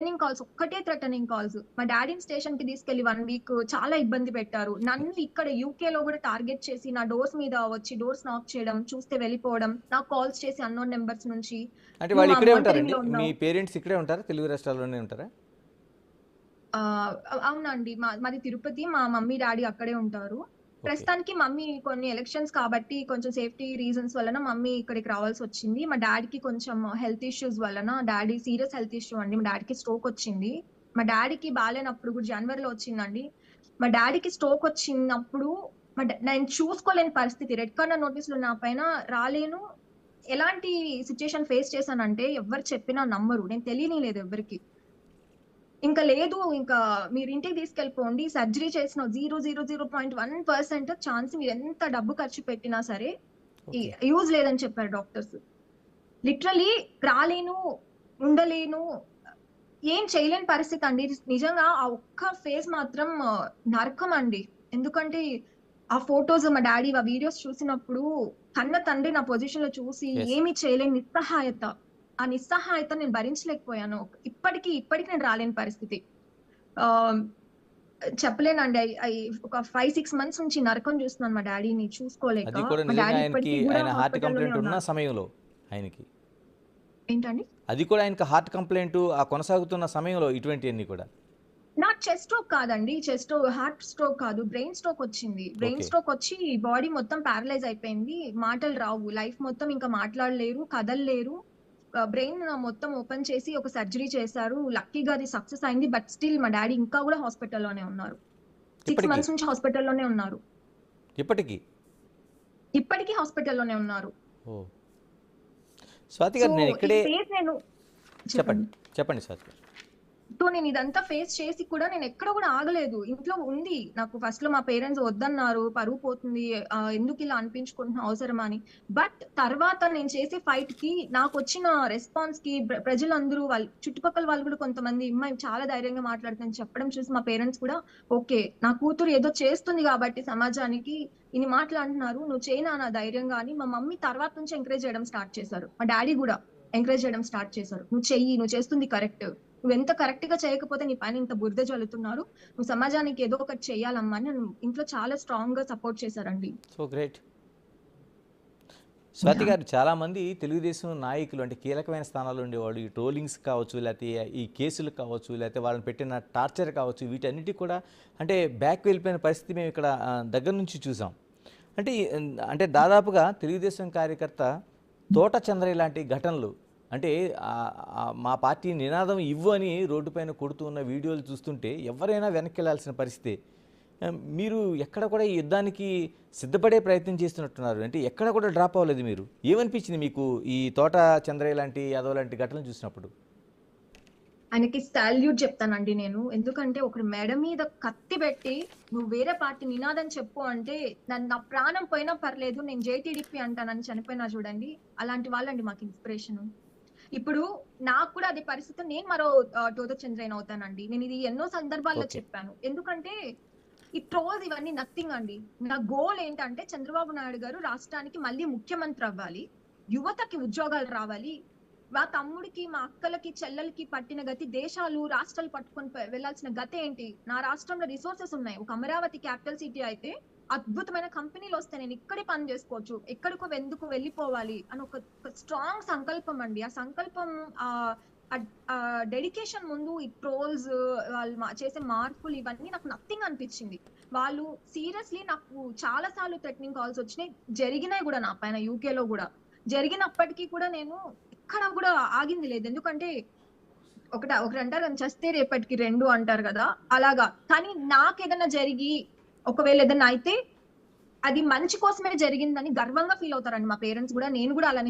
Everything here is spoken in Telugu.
థ్రెటనింగ్ కాల్స్ ఒక్కటే థ్రెటనింగ్ కాల్స్ మా డాడీని స్టేషన్కి తీసుకెళ్ళి వన్ వీక్ చాలా ఇబ్బంది పెట్టారు. నన్ను ఇక్కడ యూకే లో కూడా టార్గెట్ చేసి నా డోర్స్ మీద వచ్చి డోర్స్ నాక్ చేయడం చూస్తే వెళ్ళిపోవడం నాకు కాల్స్ చేసి అన్నోన్ నెంబర్స్ నుంచి అంటే వాళ్ళు ఇక్కడే ఉంటారండి? మీ. పేరెంట్స్ ఇక్కడే ఉంటారా? తెలుగు రాష్ట్రాల్లోనే ఉంటారా? అవునండి. మా మాది తిరుపతి మా మమ్మీ డాడీ అక్కడే ఉంటారు. ప్రస్తుతానికి మమ్మీ కొన్ని ఎలక్షన్స్ కాబట్టి కొంచెం సేఫ్టీ రీజన్స్ వలన మమ్మీ ఇక్కడికి రావాల్సి వచ్చింది. మా డాడీకి కొంచెం హెల్త్ ఇష్యూస్ వలన డాడీ సీరియస్ హెల్త్ ఇష్యూ అండి. మా డాడీకి స్ట్రోక్ వచ్చింది. మా డాడీకి బాగాలేనప్పుడు కూడా జనవరిలో వచ్చిందండి. మా డాడీకి స్ట్రోక్ వచ్చినప్పుడు మా నేను చూసుకోలేని పరిస్థితి. రెడ్ కార్నర్ నోటీసులు నా పైన రాలేను. ఎలాంటి సిచ్యుయేషన్ ఫేస్ చేశానంటే ఎవరు చెప్పినా నమ్మరు. నేను తెలియని లేదు ఎవరికి. ఇంకా లేదు ఇంకా మీరు ఇంటికి తీసుకెళ్ళిపోండి సర్జరీ చేసిన zero zero zero point one percent chance మీరు ఎంత డబ్బు ఖర్చు పెట్టినా సరే యూజ్ లేదని చెప్పారు డాక్టర్స్. లిటరలీ రాలేను ఉండలేను ఏం చేయలేని పరిస్థితి అండి. నిజంగా ఆ ఒక్క ఫేజ్ మాత్రం నరకం అండి. ఎందుకంటే ఆ ఫొటోస్ మా డాడీ ఆ వీడియోస్ చూసినప్పుడు కన్న తండ్రి నా పొజిషన్లో చూసి. ఏమి చేయలేని నిస్సహాయత. ఆ నిస్సహాయత నేను భరించలేకపోయాను. ఇప్పటికీ ఇప్పటికి నేను రాలేని పరిస్థితి. చెప్పలేనండి. ఒక ఫైవ్ సిక్స్ మంత్స్ నుంచి నరకం చూస్తున్నాను మా డాడీని చూసుకోలేక. హార్ట్ కంప్లైంట్ ఉన్న. సమయంలో ఆయనకి. ఏంటండి? అది కూడా ఆయనకి హార్ట్ కంప్లైంట్ ఆ కొనసాగుతున్న సమయంలో ఇటువంటివన్నీ కూడా. నా చెస్ట్ స్ట్రోక్ కాదండి. చెస్ట్ హార్ట్ స్ట్రోక్ కాదు. బ్రెయిన్ స్ట్రోక్ వచ్చింది. బ్రెయిన్. స్ట్రోక్ వచ్చి బాడీ మొత్తం ప్యారలైజ్ అయిపోయింది. మాటలు రావు. లైఫ్ మొత్తం ఇంకా మాట్లాడలేరు కదలలేరు. బ్రెయిన్ మొత్తం ఓపెన్ చేసి ఒక సర్జరీ చేశారు. లక్కీగా అది సక్సెస్ అయింది బట్ స్టిల్ మా డాడీ ఇంకా కూడా హాస్పిటల్లోనే ఉన్నారు. సిక్స్ మంత్స్ నుంచి హాస్పిటల్లోనే ఉన్నారు. ఇప్పటికీ? ఇప్పటికీ హాస్పిటల్లోనే ఉన్నారు. స్వాతి గారు నేను ఇక్కడే చెప్పండి. చెప్పండి స్వాతి గారు. సో నేను ఇదంతా ఫేస్ చేసి కూడా నేను ఎక్కడ కూడా ఆగలేదు. ఇంట్లో ఉంది. నాకు ఫస్ట్లో మా పేరెంట్స్ వద్దన్నారు. పరువు పోతుంది. ఎందుకు ఇలా అనిపించుకుంటున్నా అవసరమా అని. బట్ తర్వాత నేను చేసే ఫైట్కి నాకు వచ్చిన రెస్పాన్స్కి ప్రజలందరూ వాళ్ళు చుట్టుపక్కల వాళ్ళు కూడా కొంతమంది అమ్మాయి చాలా ధైర్యంగా మాట్లాడుతుంది. చెప్పడం చూసి మా పేరెంట్స్ కూడా ఓకే నా కూతురు ఏదో చేస్తుంది కాబట్టి సమాజానికి ఇన్ని మాట్లాడుతున్నారు నువ్వు చేయనా నా ధైర్యంగా? అని మా మమ్మీ తర్వాత నుంచి ఎంకరేజ్ చేయడం స్టార్ట్ చేశారు. మా డాడీ కూడా ఎంకరేజ్ చేయడం స్టార్ట్ చేశారు. నువ్వు చెయ్యి. నువ్వు చేస్తుంది కరెక్ట్ నువ్వు ఎంత కరెక్ట్గా చేయకపోతే నీ పైన ఇంత బురద జల్లుతున్నారు. నువ్వు సమాజానికి ఏదో ఒకటి చేయాలమ్మా అని ఇంట్లో చాలా స్ట్రాంగ్గా సపోర్ట్ చేశారండి. సో గ్రేట్ స్వాతి గారు చాలామంది తెలుగుదేశం నాయకులు అంటే కీలకమైన స్థానాల్లో ఉండేవాళ్ళు. ఈ ట్రోలింగ్స్ కావచ్చు లేకపోతే ఈ కేసులు కావచ్చు లేకపోతే వాళ్ళని పెట్టిన టార్చర్ కావచ్చు వీటన్నిటి కూడా అంటే బ్యాక్ వెళ్ళిపోయిన పరిస్థితి మేము ఇక్కడ దగ్గర నుంచి చూసాం. అంటే అంటే దాదాపుగా తెలుగుదేశం కార్యకర్త తోట చంద్రయ్య లాంటి ఘటనలు అంటే మా పార్టీ నినాదం ఇవ్వు అని రోడ్డుపైన కొడుతూ ఉన్న వీడియోలు చూస్తుంటే ఎవరైనా వెనక్కి వెళ్ళాల్సిన పరిస్థితి మీరు ఎక్కడ కూడా ఈ యుద్ధానికి సిద్ధపడే ప్రయత్నం చేస్తున్నట్టున్నారు. అంటే ఎక్కడ కూడా డ్రాప్ అవ్వలేదు మీరు. ఏమనిపించింది మీకు ఈ తోట చంద్రయ్య లాంటి యాదవ్ లాంటి ఘటనలు చూసినప్పుడు? ఆయనకి సాల్యూట్ చెప్తానండి నేను. ఎందుకంటే ఒక మెడ మీద కత్తి పెట్టి నువ్వు వేరే పార్టీ నినాదం చెప్పు అంటే నన్ను నా ప్రాణం పోయినా పర్లేదు నేను జేటీడీపీ అంటానని చనిపోయినా చూడండి. అలాంటి వాళ్ళండి మాకు ఇన్స్పిరేషన్ ఇప్పుడు నాకు కూడా అదే పరిస్థితి. నేను మరో టోద చంద్రయ్య అవుతానండి. నేను ఇది ఎన్నో సందర్భాల్లో. చెప్పాను. ఎందుకంటే ఈ ట్రోల్స్ ఇవన్నీ నథింగ్ అండి. నా గోల్ ఏంటంటే చంద్రబాబు నాయుడు గారు రాష్ట్రానికి మళ్ళీ ముఖ్యమంత్రి అవ్వాలి. యువతకి ఉద్యోగాలు రావాలి. మా తమ్ముడికి మా అక్కలకి చెల్లెలకి పట్టిన గతి దేశాలు రాష్ట్రాలు పట్టుకొని వెళ్ళాల్సిన గతి ఏంటి నా రాష్ట్రంలో రిసోర్సెస్ ఉన్నాయి. ఒక అమరావతి క్యాపిటల్ సిటీ అయితే అద్భుతమైన కంపెనీలు వస్తే నేను ఇక్కడే పని చేసుకోవచ్చు. ఎక్కడికో ఎందుకు వెళ్ళిపోవాలి అని ఒక స్ట్రాంగ్ సంకల్పం అండి. ఆ సంకల్పం ఆ డెడికేషన్ ముందు ఈ ట్రోల్స్ వాళ్ళు మా- చేసే మార్పులు ఇవన్నీ నాకు నథింగ్ అనిపించింది. వాళ్ళు సీరియస్లీ నాకు చాలా సార్లు థ్రెటనింగ్ కాల్స్ వచ్చినాయి. జరిగినాయి కూడా నా పైన యూకేలో కూడా. జరిగినప్పటికీ కూడా నేను ఎక్కడ కూడా ఆగింది లేదు. ఎందుకంటే ఒకట ఒకటి అంటారు చస్తే రేపటికి రెండు అంటారు కదా అలాగా. కానీ నాకు ఏదైనా జరిగి ఒకవేళ ఏదైనా అయితే అది మంచి కోసమే జరిగిందని గర్వంగా ఫీల్ అవుతారండి మా పేరెంట్స్ కూడా. నేను కూడా అలానే